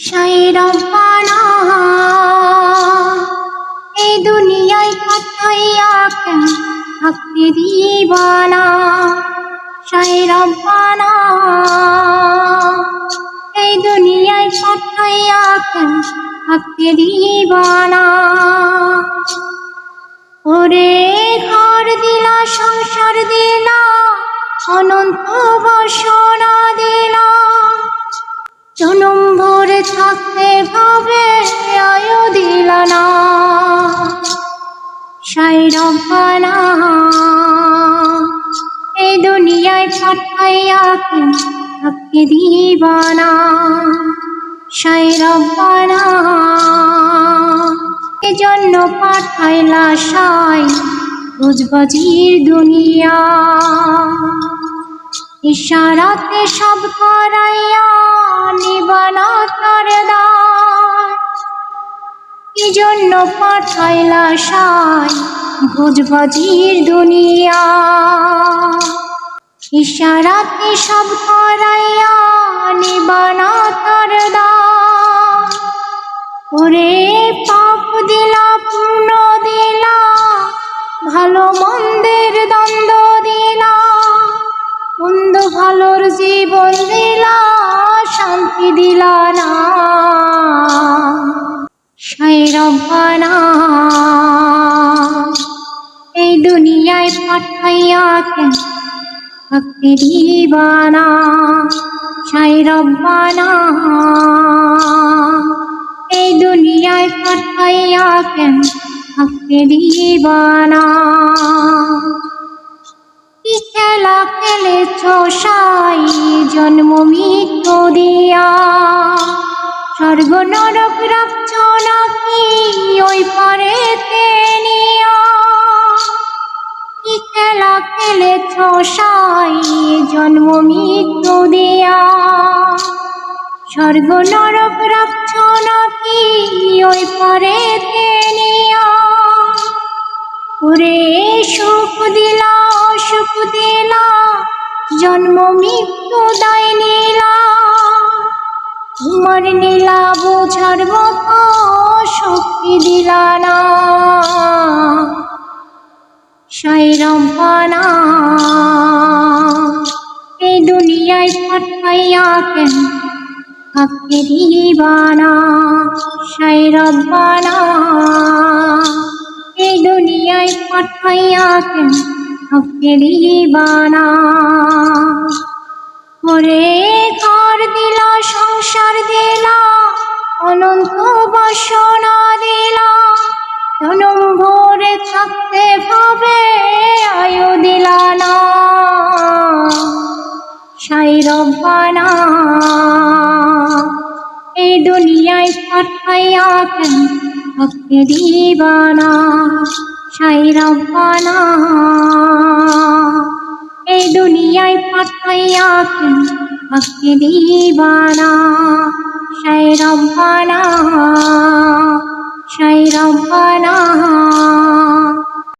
শাই এই দিবানা শাই রব্বানা এই দুনিয়ায় কেন থাকতে দিবানা ওরে ঘর দিলা, সংসার দিলা, অনন্ত বাসনা সাই রব্বানা এই দুনিয়ায় পাঠাইয়া থাকতে দিবানা সাই রব্বানা এজন্য পাঠাইলা সাই রোজবাজির দুনিয়া। ইশারাতে সব করাইয়া নিবানা তার কি জন্য পাঠাইলা সাই ভোজবাজির দুনিয়া। ইশারাতে সব করাইয়া নিবানা তার দিবানা সাই এই দুনিয়ায় পাঠাইয়া কেন ভক্তি দিবানা কি খেলা খেলেছ সাই, জন্ম মৃত্যু দিয়া। স্বর্গ নরক রাখছ খেলেছ জন্ম মৃত্যু দিয়া। স্বর্গ নরক রাখছ নাকি ওই পারে নিয়া। ওরে সুখ দিলা অসুখ দিলা, জন্ম মৃত্যু দায় নিলা। তোমার নীলা, বোঝার মতো শক্তি দিলা না। কেন থাকতে দিবানা সাই রব্বানা এই দুনিয়ায় পাঠাইয়া কেন দিবানা ওরে ঘর দিলা, সংসার দিলা, অনন্ত বাসনা। রব্বানা। এই দুনিয়ায় পাঠাইয়া কেন ভক্তি দিবানা? সাই রব্বানা। এই দুনিয়ায় পাঠাইয়া কেন ভক্তি দিবানা? সাই রব্বানা সাই রব্বানা।